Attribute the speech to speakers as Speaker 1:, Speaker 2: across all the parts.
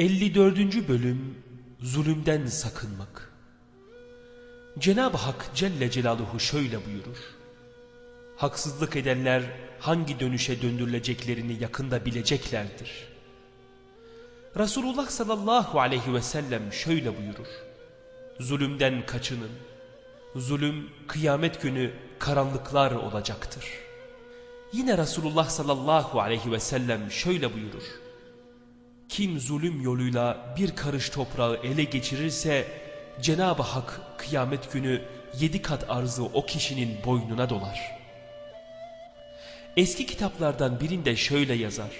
Speaker 1: 54. Bölüm Zulümden Sakınmak Cenab-ı Hak Celle Celaluhu şöyle buyurur. Haksızlık edenler hangi dönüşe döndürüleceklerini yakında bileceklerdir. Resulullah sallallahu aleyhi ve sellem şöyle buyurur. Zulümden kaçının. Zulüm kıyamet günü karanlıklar olacaktır. Yine Resulullah sallallahu aleyhi ve sellem şöyle buyurur. Kim zulüm yoluyla bir karış toprağı ele geçirirse Cenab-ı Hak kıyamet günü yedi kat arzı o kişinin boynuna dolar. Eski kitaplardan birinde şöyle yazar.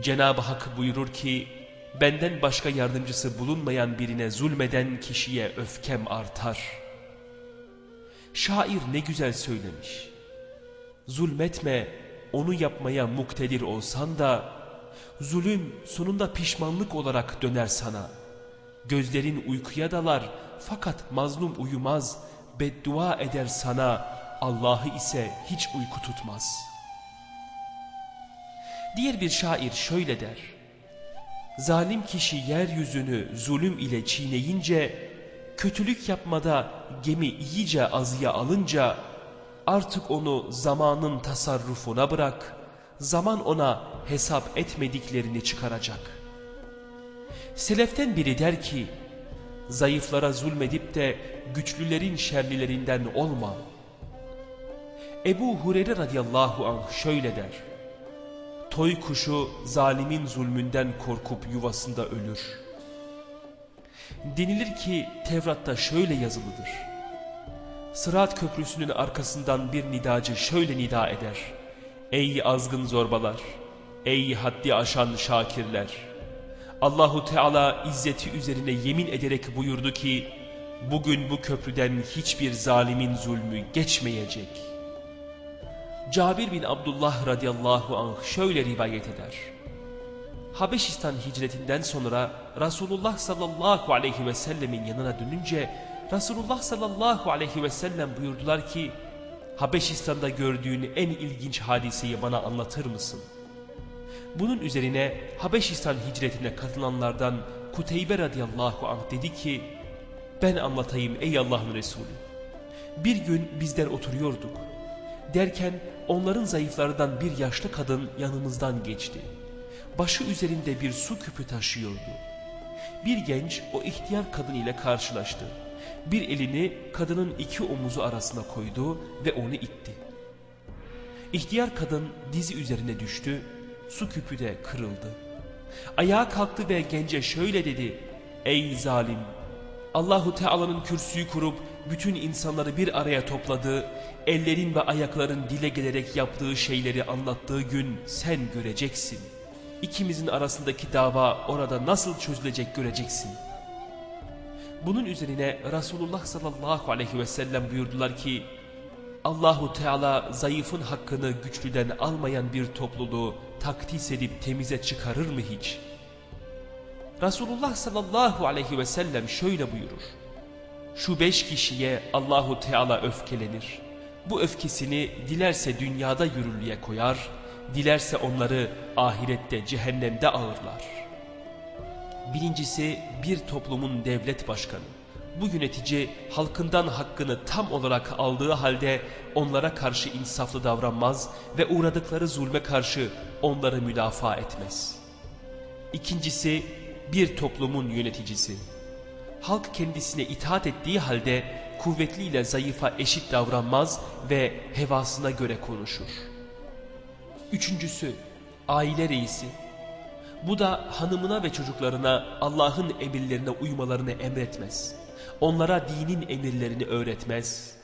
Speaker 1: Cenab-ı Hak buyurur ki benden başka yardımcısı bulunmayan birine zulmeden kişiye öfkem artar. Şair ne güzel söylemiş. Zulmetme onu yapmaya muktedir olsan da zulüm sonunda pişmanlık olarak döner sana. Gözlerin uykuya dalar fakat mazlum uyumaz, beddua eder sana, Allah'ı ise hiç uyku tutmaz. Diğer bir şair şöyle der. Zalim kişi yeryüzünü zulüm ile çiğneyince, kötülük yapmada gemi iyice azıya alınca, artık onu zamanın tasarrufuna bırak, zaman ona hesap etmediklerini çıkaracak. Seleften biri der ki, zayıflara zulmedip de güçlülerin şerlilerinden olma. Ebu Hureyre radıyallahu anh şöyle der. Toy kuşu zalimin zulmünden korkup yuvasında ölür. Denilir ki Tevrat'ta şöyle yazılıdır. Sırat köprüsünün arkasından bir nidacı şöyle nida eder. Ey azgın zorbalar! Ey haddi aşan şakirler! Allahu Teala izzeti üzerine yemin ederek buyurdu ki, bugün bu köprüden hiçbir zalimin zulmü geçmeyecek. Cabir bin Abdullah radıyallahu anh şöyle rivayet eder. Habeşistan hicretinden sonra Resulullah sallallahu aleyhi ve sellemin yanına dönünce Resulullah sallallahu aleyhi ve sellem buyurdular ki Habeşistan'da gördüğün en ilginç hadiseyi bana anlatır mısın? Bunun üzerine Habeşistan hicretine katılanlardan Kuteybe radıyallahu anh dedi ki ben anlatayım ey Allah'ın Resulü. Bir gün bizler oturuyorduk. Derken onların zayıflarından bir yaşlı kadın yanımızdan geçti. Başı üzerinde bir su küpü taşıyordu. Bir genç o ihtiyar kadın ile karşılaştı. Bir elini kadının iki omuzu arasına koydu ve onu itti. İhtiyar kadın dizi üzerine düştü, su küpü de kırıldı. Ayağa kalktı ve gence şöyle dedi, Ey zalim! Allahu Teala'nın kürsüyü kurup bütün insanları bir araya topladığı, ellerin ve ayakların dile gelerek yaptığı şeyleri anlattığı gün sen göreceksin. İkimizin arasındaki dava orada nasıl çözülecek göreceksin. Bunun üzerine Resulullah sallallahu aleyhi ve sellem buyurdular ki, Allahu Teala zayıfın hakkını güçlüden almayan bir topluluğu takdis edip temize çıkarır mı hiç? Resulullah sallallahu aleyhi ve sellem şöyle buyurur. Şu beş kişiye Allahu Teala öfkelenir. Bu öfkesini dilerse dünyada yürürlüğe koyar, dilerse onları ahirette cehennemde ağırlar. Birincisi bir toplumun devlet başkanı. Bu yönetici halkından hakkını tam olarak aldığı halde onlara karşı insaflı davranmaz ve uğradıkları zulme karşı onları müdafaa etmez. İkincisi bir toplumun yöneticisi. Halk kendisine itaat ettiği halde kuvvetliyle zayıfa eşit davranmaz ve hevasına göre konuşur. Üçüncüsü aile reisi. Bu da hanımına ve çocuklarına Allah'ın emirlerine uymalarını emretmez. Onlara dinin emirlerini öğretmez.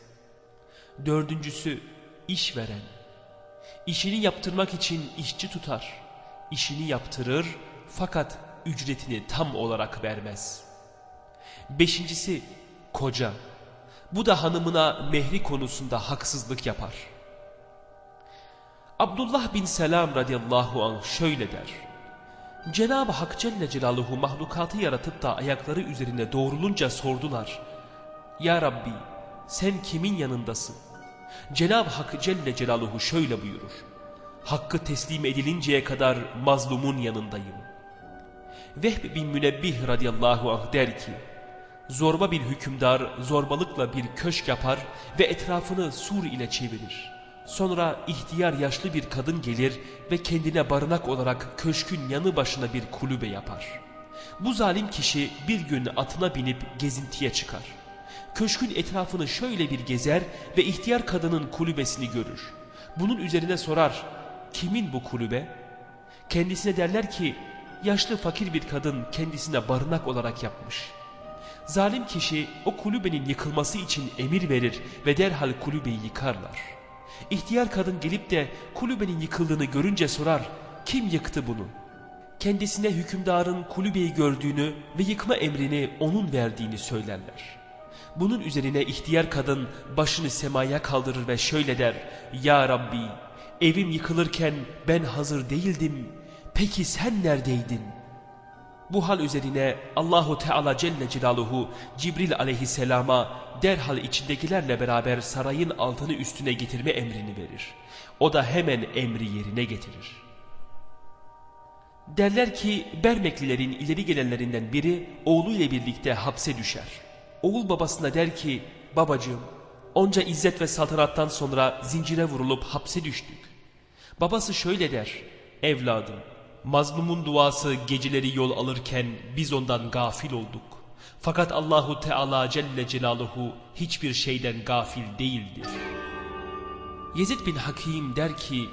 Speaker 1: Dördüncüsü işveren. İşini yaptırmak için işçi tutar. İşini yaptırır fakat ücretini tam olarak vermez. Beşincisi koca. Bu da hanımına mehri konusunda haksızlık yapar. Abdullah bin Selam radıyallahu anh şöyle der. Cenab-ı Hak Celle Celaluhu mahlukatı yaratıp da ayakları üzerinde doğrulunca sordular. Ya Rabbi sen kimin yanındasın? Cenab-ı Hak Celle Celaluhu şöyle buyurur. Hakkı teslim edilinceye kadar mazlumun yanındayım. Vehb bin Münebbih radıyallahu anh der ki, Zorba bir hükümdar zorbalıkla bir köşk yapar ve etrafını sur ile çevirir. Sonra ihtiyar yaşlı bir kadın gelir ve kendine barınak olarak köşkün yanı başına bir kulübe yapar. Bu zalim kişi bir gün atına binip gezintiye çıkar. Köşkün etrafını şöyle bir gezer ve ihtiyar kadının kulübesini görür. Bunun üzerine sorar, kimin bu kulübe? Kendisine derler ki, yaşlı fakir bir kadın kendisine barınak olarak yapmış. Zalim kişi o kulübenin yıkılması için emir verir ve derhal kulübeyi yıkarlar. İhtiyar kadın gelip de kulübenin yıkıldığını görünce sorar, kim yıktı bunu? Kendisine hükümdarın kulübeyi gördüğünü ve yıkma emrini onun verdiğini söylerler. Bunun üzerine ihtiyar kadın başını semaya kaldırır ve şöyle der, Ya Rabbi evim yıkılırken ben hazır değildim, peki sen neredeydin? Bu hal üzerine Allahu Teala Celle Celaluhu Cibril aleyhisselama derhal içindekilerle beraber sarayın altını üstüne getirme emrini verir. O da hemen emri yerine getirir. Derler ki Bermeklilerin ileri gelenlerinden biri oğluyla birlikte hapse düşer. Oğul babasına der ki babacığım onca izzet ve saltanattan sonra zincire vurulup hapse düştük. Babası şöyle der evladım mazlumun duası geceleri yol alırken biz ondan gafil olduk. Fakat Allahu Teala Celle Celaluhu hiçbir şeyden gafil değildir. Yezid bin Hakim der ki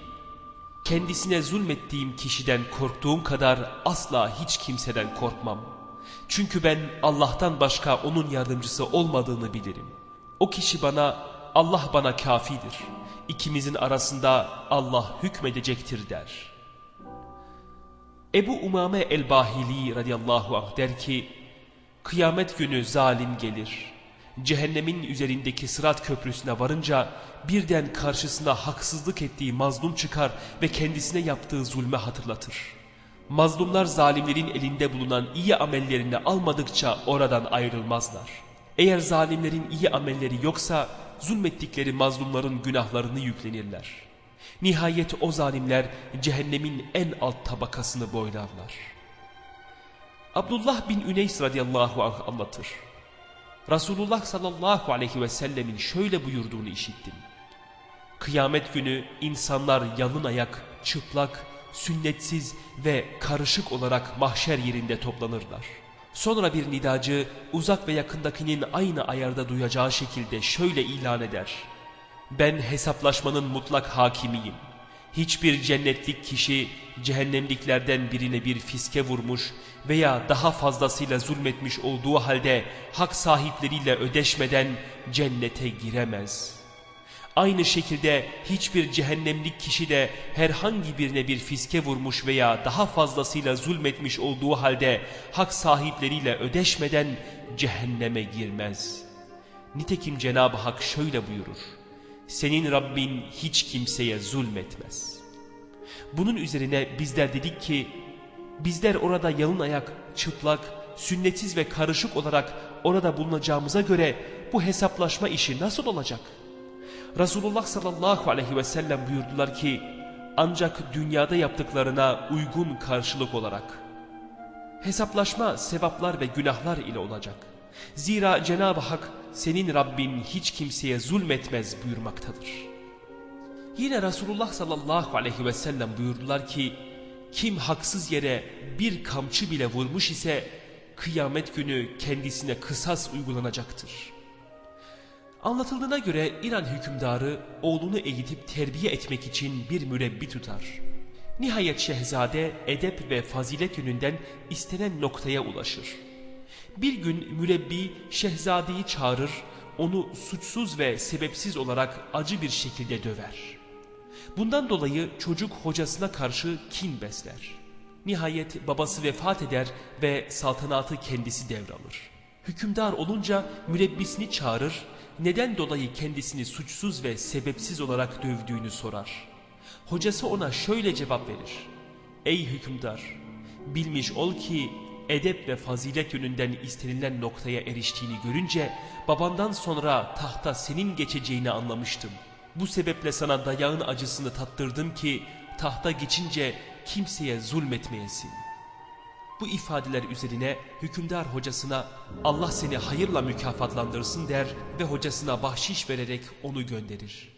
Speaker 1: Kendisine zulmettiğim kişiden korktuğum kadar asla hiç kimseden korkmam. Çünkü ben Allah'tan başka onun yardımcısı olmadığını bilirim. O kişi bana Allah bana kafidir. İkimizin arasında Allah hükmedecektir der. Ebu Umame el-Bahili radıyallahu anh der ki, Kıyamet günü zalim gelir. Cehennemin üzerindeki sırat köprüsüne varınca birden karşısına haksızlık ettiği mazlum çıkar ve kendisine yaptığı zulme hatırlatır. Mazlumlar zalimlerin elinde bulunan iyi amellerini almadıkça oradan ayrılmazlar. Eğer zalimlerin iyi amelleri yoksa zulmettikleri mazlumların günahlarını yüklenirler. Nihayet o zalimler cehennemin en alt tabakasını boylarlar. Abdullah bin Üneys radıyallahu anh anlatır. Resulullah sallallahu aleyhi ve sellemin şöyle buyurduğunu işittim. Kıyamet günü insanlar yalın ayak, çıplak, sünnetsiz ve karışık olarak mahşer yerinde toplanırlar. Sonra bir nidacı uzak ve yakındakinin aynı ayarda duyacağı şekilde şöyle ilan eder. Ben hesaplaşmanın mutlak hakimiyim. Hiçbir cennetlik kişi cehennemliklerden birine bir fiske vurmuş veya daha fazlasıyla zulmetmiş olduğu halde hak sahipleriyle ödeşmeden cennete giremez. Aynı şekilde hiçbir cehennemlik kişi de herhangi birine bir fiske vurmuş veya daha fazlasıyla zulmetmiş olduğu halde hak sahipleriyle ödeşmeden cehenneme girmez. Nitekim Cenab-ı Hak şöyle buyurur. Senin Rabbin hiç kimseye zulmetmez. Bunun üzerine bizler dedik ki bizler orada yalın ayak, çıplak, sünnetsiz ve karışık olarak orada bulunacağımıza göre bu hesaplaşma işi nasıl olacak? Resulullah sallallahu aleyhi ve sellem buyurdular ki ancak dünyada yaptıklarına uygun karşılık olarak. Hesaplaşma sevaplar ve günahlar ile olacak. Zira Cenab-ı Hak senin Rabbin hiç kimseye zulmetmez buyurmaktadır. Yine Resulullah sallallahu aleyhi ve sellem buyurdular ki kim haksız yere bir kamçı bile vurmuş ise kıyamet günü kendisine kısas uygulanacaktır. Anlatıldığına göre İran hükümdarı oğlunu eğitip terbiye etmek için bir mürebbi tutar. Nihayet şehzade edep ve fazilet yönünden istenen noktaya ulaşır. Bir gün mürebbi şehzadeyi çağırır, onu suçsuz ve sebepsiz olarak acı bir şekilde döver. Bundan dolayı çocuk hocasına karşı kin besler. Nihayet babası vefat eder ve saltanatı kendisi devralır. Hükümdar olunca mürebbisini çağırır, neden dolayı kendisini suçsuz ve sebepsiz olarak dövdüğünü sorar. Hocası ona şöyle cevap verir. Ey hükümdar! Bilmiş ol ki edep ve fazilet yönünden istenilen noktaya eriştiğini görünce babandan sonra tahta senin geçeceğini anlamıştım. Bu sebeple sana dayağın acısını tattırdım ki tahta geçince kimseye zulmetmeyesin. Bu ifadeler üzerine hükümdar hocasına Allah seni hayırla mükafatlandırsın der ve hocasına bahşiş vererek onu gönderir.